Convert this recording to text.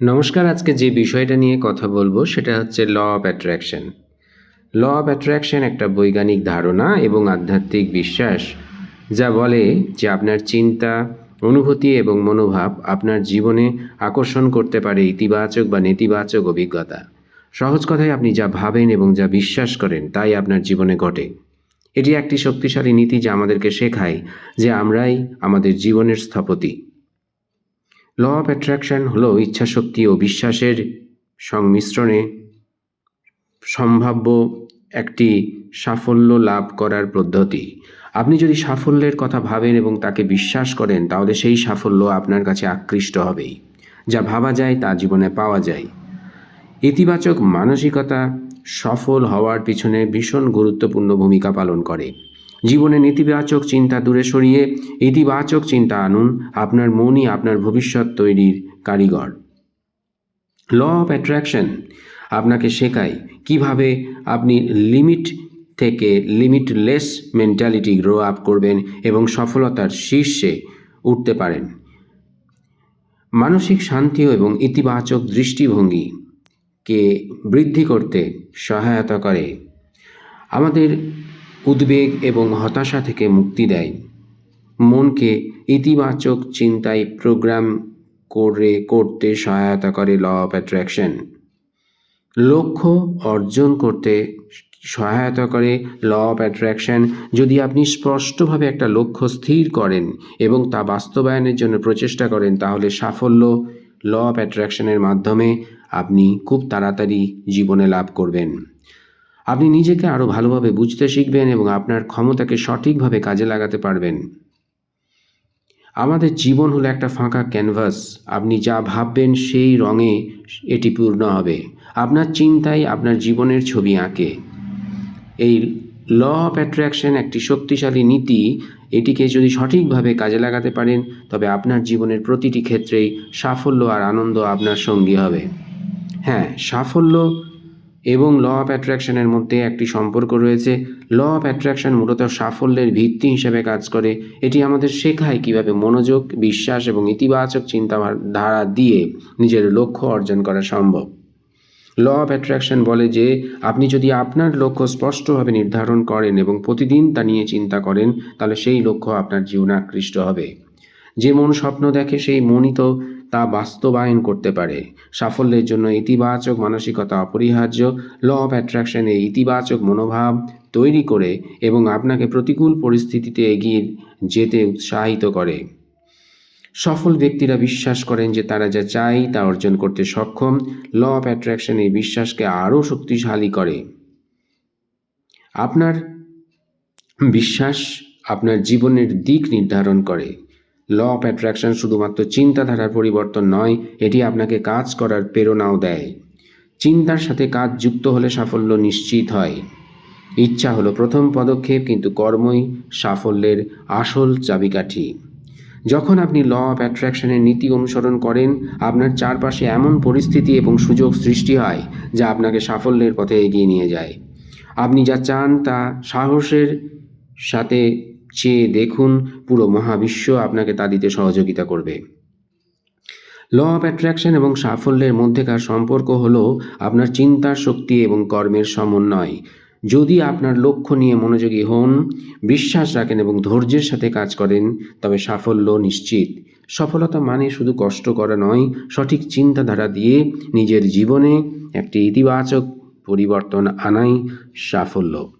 নমস্কার, আজকে যে বিষয়টা নিয়ে কথা বলব সেটা হচ্ছে law of attraction. Law of attraction একটা বৈজ্ঞানিক ধারণা এবং আধ্যাত্মিক বিশ্বাস যা বলে যে আপনার চিন্তা, অনুভূতি এবং মনোভাব আপনার জীবনে আকর্ষণ করতে পারে ইতিবাচক বা নেতিবাচক অভিজ্ঞতা। সহজ কথায় আপনি যা ভাবেন এবং যা বিশ্বাস করেন তাই আপনার জীবনে ঘটে। এটি একটি শক্তিশালী নীতি যা আমাদেরকে শেখায় যে আমরাই আমাদের জীবনের স্থপতি। ল অফ অ্যাট্রাকশন হলো ইচ্ছাশক্তি ও বিশ্বাসের সংমিশ্রণে সম্ভাব্য একটি সাফল্য লাভ করার পদ্ধতি। আপনি যদি সাফল্যের কথা ভাবেন এবং তাকে বিশ্বাস করেন, তাহলে সেই সাফল্য আপনার কাছে আকৃষ্ট হবেই, যা ভাবা যায়, তা জীবনে পাওয়া যায়। ইতিবাচক মানসিকতা সফল হওয়ার পিছনে ভীষণ গুরুত্বপূর্ণ ভূমিকা পালন করে। জীবনে নেতিবাচক চিন্তা দূরে সরিয়ে ইতিবাচক চিন্তা আনুন আপনার মনই আপনার ভবিষ্যৎ তৈরির কারিগর। ল অফ অ্যাট্রাকশন আপনাকে শেখায় কীভাবে আপনি লিমিট থেকে লিমিটলেস মেন্টালিটি গ্রো আপ করবেন এবং সফলতার শীর্ষে উঠতে পারেন। মানসিক শান্তি এবং ইতিবাচক দৃষ্টিভঙ্গিকে বৃদ্ধি করতে সহায়তা করে। আমাদের উদ্বেগ এবং হতাশা থেকে মুক্তি দেয়। মনকে ইতিবাচক চিন্তায় প্রোগ্রাম করে করতে সহায়তা করে ল অফ অ্যাট্রাকশন। লক্ষ্য অর্জন করতে সহায়তা করে ল অফ অ্যাট্রাকশন। যদি আপনি স্পষ্টভাবে একটা লক্ষ্য স্থির করেন এবং তা বাস্তবায়নের জন্য প্রচেষ্টা করেন, তাহলে সাফল্য ল অফ অ্যাট্রাকশনের মাধ্যমে আপনি খুব তাড়াতাড়ি জীবনে লাভ করবেন। আপনি নিজেকে আরও ভালোভাবে বুঝতে শিখবেন এবং আপনার ক্ষমতাকে সঠিকভাবে কাজে লাগাতে পারবেন। আমাদের জীবন হলো একটা ফাঁকা ক্যানভাস। আপনি যা ভাববেন সেই রঙে এটি পূর্ণ হবে। আপনার চিন্তাই আপনার জীবনের ছবি আঁকে। এই ল অফ অ্যাট্রাকশন একটি শক্তিশালী নীতি। এটিকে যদি সঠিকভাবে কাজে লাগাতে পারেন, তবে আপনার জীবনের প্রতিটি ক্ষেত্রেই সাফল্য আর আনন্দ আপনার সঙ্গী হবে। হ্যাঁ সাফল্য এবং ল অফ অ্যাট্রাকশনের মধ্যে একটি সম্পর্ক রয়েছে। ল অফ অ্যাট্রাকশন মূলত সাফল্যের ভিত্তি হিসেবে কাজ করে। এটি আমাদের শেখায় কীভাবে মনোযোগ, বিশ্বাস এবং ইতিবাচক চিন্তাধারা দিয়ে নিজের লক্ষ্য অর্জন করা সম্ভব। ল অফ অ্যাট্রাকশন বলে যে, আপনি যদি আপনার লক্ষ্য স্পষ্টভাবে নির্ধারণ করেন এবং প্রতিদিন তা নিয়ে চিন্তা করেন, তাহলে সেই লক্ষ্য আপনার জীবনে আকৃষ্ট হবে। যে মন স্বপ্ন দেখে, সেই মনই তো তা বাস্তবায়ন করতে পারে। সাফল্যের জন্য ইতিবাচক মানসিকতা অপরিহার্য ল অফ অ্যাট্রাকশন ইতিবাচক মনোভাব তৈরি করে এবং আপনাকে প্রতিকূল পরিস্থিতিতে এগিয়ে যেতে উৎসাহিত করে। সফল ব্যক্তিরা বিশ্বাস করেন যে তারা যা চায় তা অর্জন করতে সক্ষম। ল অফ অ্যাট্রাকশন এই বিশ্বাসকে আরও শক্তিশালী করে। আপনার বিশ্বাস আপনার জীবনের দিক নির্ধারণ করে। ল অফ অ্যাট্রাকশন শুধুমাত্র চিন্তাধারার পরিবর্তন নয়, এটি আপনাকে কাজ করার প্রেরণাও দেয়। চিন্তার সাথে কাজ যুক্ত হলে সাফল্য নিশ্চিত হয়। ইচ্ছা হলো প্রথম পদক্ষেপ, কিন্তু কর্মই সাফল্যের আসল চাবিকাঠি। যখন আপনি ল অফ অ্যাট্রাকশনের নীতি অনুসরণ করেন, আপনার চারপাশে এমন পরিস্থিতি এবং সুযোগ সৃষ্টি হয়, যা আপনাকে সাফল্যের পথে এগিয়ে নিয়ে যায়। আপনি যা চান তা সাহসের সাথে চেয়ে দেখুন পুরো মহাবিশ্ব আপনাকে তা দিতে সহযোগিতা করবে। ল অফ অ্যাট্রাকশন এবং সাফল্যের মধ্যেকার সম্পর্ক হল আপনার চিন্তার শক্তি এবং কর্মের সমন্বয়। যদি আপনার লক্ষ্য নিয়ে মনোযোগী হন, বিশ্বাস রাখেন এবং ধৈর্যের সাথে কাজ করেন, তবে সাফল্য নিশ্চিত। সফলতা মানে শুধু কষ্ট করা নয়, সঠিক চিন্তাধারা দিয়ে নিজের জীবনে একটি ইতিবাচক পরিবর্তন আনাই সাফল্য।